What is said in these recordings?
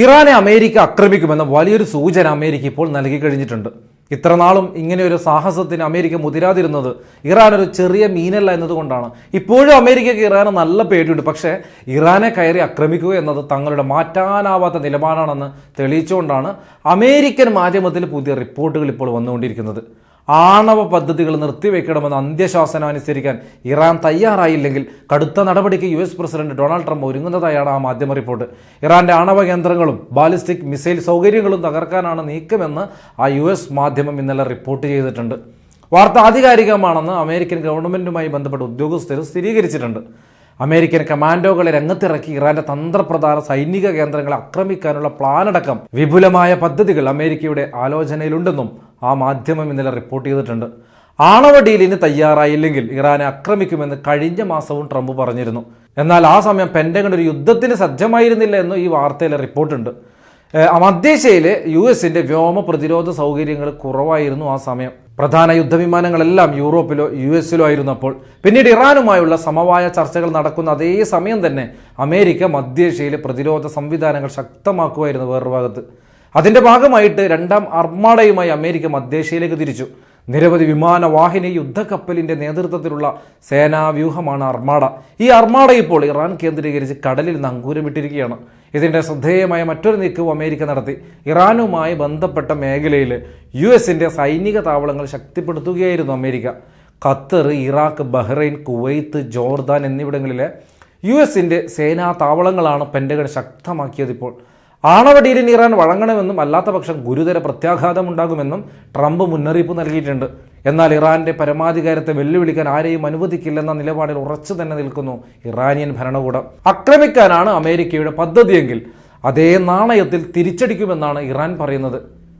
ഇറാനെ അമേരിക്ക ആക്രമിക്കുമെന്ന വലിയൊരു സൂചന അമേരിക്ക ഇപ്പോൾ നൽകി കഴിഞ്ഞിട്ടുണ്ട്. ഇത്രനാളും ഇങ്ങനെയൊരു സാഹസത്തിന് അമേരിക്ക മുതിരാതിരുന്നത് ഇറാൻ ഒരു ചെറിയ മീനല്ല എന്നതുകൊണ്ടാണ്. ഇപ്പോഴും അമേരിക്കയ്ക്ക് ഇറാനെ നല്ല പേടിയുണ്ട്. പക്ഷേ ഇറാനെ കയറി ആക്രമിക്കുക എന്നത് തങ്ങളുടെ മാറ്റാനാവാത്ത നിലപാടാണെന്ന് തെളിയിച്ചുകൊണ്ടാണ് അമേരിക്കൻ മാധ്യമത്തിൽ പുതിയ റിപ്പോർട്ടുകൾ ഇപ്പോൾ വന്നുകൊണ്ടിരിക്കുന്നത്. ആണവ പദ്ധതികൾ നിർത്തിവെക്കണമെന്ന് അന്ത്യശാസനം അനുസരിക്കാൻ ഇറാൻ തയ്യാറായില്ലെങ്കിൽ കടുത്ത നടപടിക്ക് U S president Donald Trump ഒരുങ്ങുന്നതായാണ് ആ മാധ്യമ റിപ്പോർട്ട്. ഇറാന്റെ ആണവ കേന്ദ്രങ്ങളും ബാലിസ്റ്റിക് മിസൈൽ സൗകര്യങ്ങളും തകർക്കാനാണ് നീക്കമെന്ന് ആ യു മാധ്യമം ഇന്നലെ റിപ്പോർട്ട് ചെയ്തിട്ടുണ്ട്. വാർത്ത ആധികാരികമാണെന്ന് അമേരിക്കൻ ഗവൺമെന്റുമായി ബന്ധപ്പെട്ട ഉദ്യോഗസ്ഥർ സ്ഥിരീകരിച്ചിട്ടുണ്ട്. അമേരിക്കൻ കമാൻഡോകളെ രംഗത്തിറക്കി ഇറാന്റെ തന്ത്രപ്രധാന സൈനിക കേന്ദ്രങ്ങളെ ആക്രമിക്കാനുള്ള പ്ലാനടക്കം വിപുലമായ പദ്ധതികൾ അമേരിക്കയുടെ ആലോചനയിലുണ്ടെന്നും ആ മാധ്യമം ഇന്നലെ റിപ്പോർട്ട് ചെയ്തിട്ടുണ്ട്. ആണവ ഡീലിന് തയ്യാറായില്ലെങ്കിൽ ഇറാനെ ആക്രമിക്കുമെന്ന് കഴിഞ്ഞ മാസവും ട്രംപ് പറഞ്ഞിരുന്നു. എന്നാൽ ആ സമയം പെൻഡഗൺ ഒരു യുദ്ധത്തിന് സജ്ജമായിരുന്നില്ല എന്നും ഈ വാർത്തയിലെ റിപ്പോർട്ടുണ്ട്. മധ്യേഷ്യയിലെ യു എസിന്റെ വ്യോമ പ്രതിരോധ സൗകര്യങ്ങൾ കുറവായിരുന്നു ആ സമയം. പ്രധാന യുദ്ധവിമാനങ്ങളെല്ലാം യൂറോപ്പിലോ യു എസിലോ ആയിരുന്നപ്പോൾ. പിന്നീട് ഇറാനുമായുള്ള സമവായ ചർച്ചകൾ നടക്കുന്ന അതേ സമയം തന്നെ അമേരിക്ക മധ്യേഷ്യയിലെ പ്രതിരോധ സംവിധാനങ്ങൾ ശക്തമാക്കുമായിരുന്നു വേറൊരു ഭാഗത്ത്. അതിന്റെ ഭാഗമായിട്ട് രണ്ടാം അർമാഡയുമായി അമേരിക്ക മധ്യേഷ്യയിലേക്ക് തിരിച്ചു. നിരവധി വിമാനവാഹിനി യുദ്ധക്കപ്പലിന്റെ നേതൃത്വത്തിലുള്ള സേനാവ്യൂഹമാണ് അർമാഡ ഈ അർമാഡ ഇപ്പോൾ ഇറാൻ കേന്ദ്രീകരിച്ച് കടലിൽ നങ്കൂരം നങ്കൂരമിട്ടിരിക്കുകയാണ്. ഇതിന്റെ ശ്രദ്ധേയമായ മറ്റൊരു നീക്കവും അമേരിക്ക നടത്തി. ഇറാനുമായി ബന്ധപ്പെട്ട മേഖലയിൽ യു എസിന്റെ സൈനിക താവളങ്ങൾ ശക്തിപ്പെടുത്തുകയായിരുന്നു America. Qatar Iraq Bahrain Kuwait Jordan എന്നിവിടങ്ങളിലെ യു എസിന്റെ സേനാ താവളങ്ങളാണ് പെൻഡഗൺ ശക്തമാക്കിയത് ഇപ്പോൾ. ആണവ ഡീലിന് ഇറാൻ വഴങ്ങണമെന്നും അല്ലാത്ത പക്ഷം ഗുരുതര പ്രത്യാഘാതമുണ്ടാകുമെന്നും ട്രംപ് മുന്നറിയിപ്പ് നൽകിയിട്ടുണ്ട്. എന്നാൽ ഇറാന്റെ പരമാധികാരത്തെ വെല്ലുവിളിക്കാൻ ആരെയും അനുവദിക്കില്ലെന്ന നിലപാടിൽ ഉറച്ചു തന്നെ നിൽക്കുന്നു ഇറാനിയൻ ഭരണകൂടം. ആക്രമിക്കാനാണ് അമേരിക്കയുടെ പദ്ധതിയെങ്കിൽ അതേ നാണയത്തിൽ തിരിച്ചടിക്കുമെന്നാണ് ഇറാൻ പറയുന്നത്.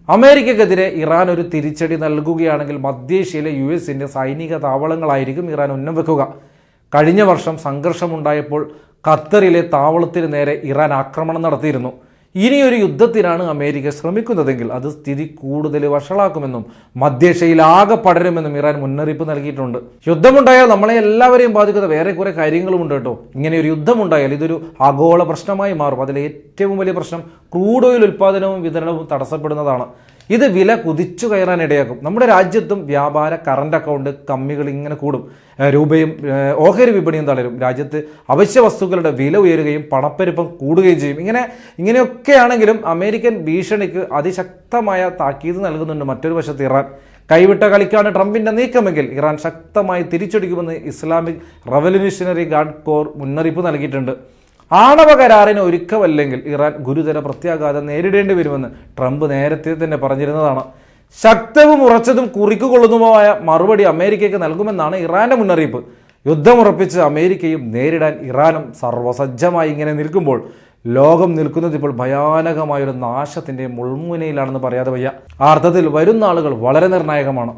അമേരിക്കക്കെതിരെ ഇറാൻ ഒരു തിരിച്ചടി നൽകുകയാണെങ്കിൽ മധ്യേഷ്യയിലെ യു എസിന്റെ സൈനിക താവളങ്ങളായിരിക്കും ഇറാൻ ഉന്നം വെക്കുക. കഴിഞ്ഞ വർഷം സംഘർഷമുണ്ടായപ്പോൾ ഖത്തറിലെ താവളത്തിന് നേരെ ഇറാൻ ആക്രമണം നടത്തിയിരുന്നു. ഇനിയൊരു യുദ്ധത്തിനാണ് അമേരിക്ക ശ്രമിക്കുന്നതെങ്കിൽ അത് സ്ഥിതി കൂടുതൽ വഷളാക്കുമെന്നും മധ്യേഷ്യയിൽ ആകെ പടരുമെന്നും ഇറാൻ മുന്നറിയിപ്പ് നൽകിയിട്ടുണ്ട്. യുദ്ധമുണ്ടായാൽ നമ്മളെ എല്ലാവരെയും ബാധിക്കുന്ന വേറെ കുറെ കാര്യങ്ങളുമുണ്ട് കേട്ടോ. ഇങ്ങനെ ഒരു യുദ്ധമുണ്ടായാൽ ഇതൊരു ആഗോള പ്രശ്നമായി മാറും. അതിലെ ഏറ്റവും വലിയ പ്രശ്നം ക്രൂഡ് ഓയിൽ ഉൽപ്പാദനവും വിതരണവും തടസ്സപ്പെടുന്നതാണ്. ഇത് വില കുതിച്ചു കയറാൻ ഇടയാക്കും. നമ്മുടെ രാജ്യത്തും വ്യാപാര കറണ്ട് അക്കൗണ്ട് കമ്മികൾ ഇങ്ങനെ കൂടും. രൂപയും ഓഹരി വിപണിയും തളരും. രാജ്യത്ത് അവശ്യ വസ്തുക്കളുടെ വില ഉയരുകയും പണപ്പെരുപ്പം കൂടുകയും ചെയ്യും. ഇങ്ങനെ ഇങ്ങനെയൊക്കെയാണെങ്കിലും അമേരിക്കൻ ഭീഷണിക്ക് അതിശക്തമായ താക്കീത് നൽകുന്നുണ്ട് മറ്റൊരു വശത്ത് ഇറാൻ. കൈവിട്ട കളിക്കാണ് ട്രംപിന്റെ നീക്കമെങ്കിൽ ഇറാൻ ശക്തമായി തിരിച്ചടിക്കുമെന്ന് ഇസ്ലാമിക് റവല്യൂഷണറി ഗാർഡ് കോർ മുന്നറിയിപ്പ് നൽകിയിട്ടുണ്ട്. ആണവ കരാറിന് ഒരുക്കമല്ലെങ്കിൽ ഇറാൻ ഗുരുതര പ്രത്യാഘാതം നേരിടേണ്ടി വരുമെന്ന് ട്രംപ് നേരത്തെ തന്നെ പറഞ്ഞിരുന്നതാണ്. ശക്തവും ഉറച്ചതും കുറിക്കുകൊള്ളുന്നതുമായ മറുപടി അമേരിക്കയ്ക്ക് നൽകുമെന്നാണ് ഇറാന്റെ മുന്നറിയിപ്പ്. യുദ്ധമുറപ്പിച്ച് അമേരിക്കയും നേരിടാൻ ഇറാനും സർവസജ്ജമായി ഇങ്ങനെ നിൽക്കുമ്പോൾ ലോകം നിൽക്കുന്നത് ഇപ്പോൾ ഭയാനകമായൊരു നാശത്തിന്റെ മുൾമുനയിലാണെന്ന് പറയാതെ വയ്യ. ആ അർത്ഥത്തിൽ വരുന്ന ആളുകൾ വളരെ നിർണായകമാണ്.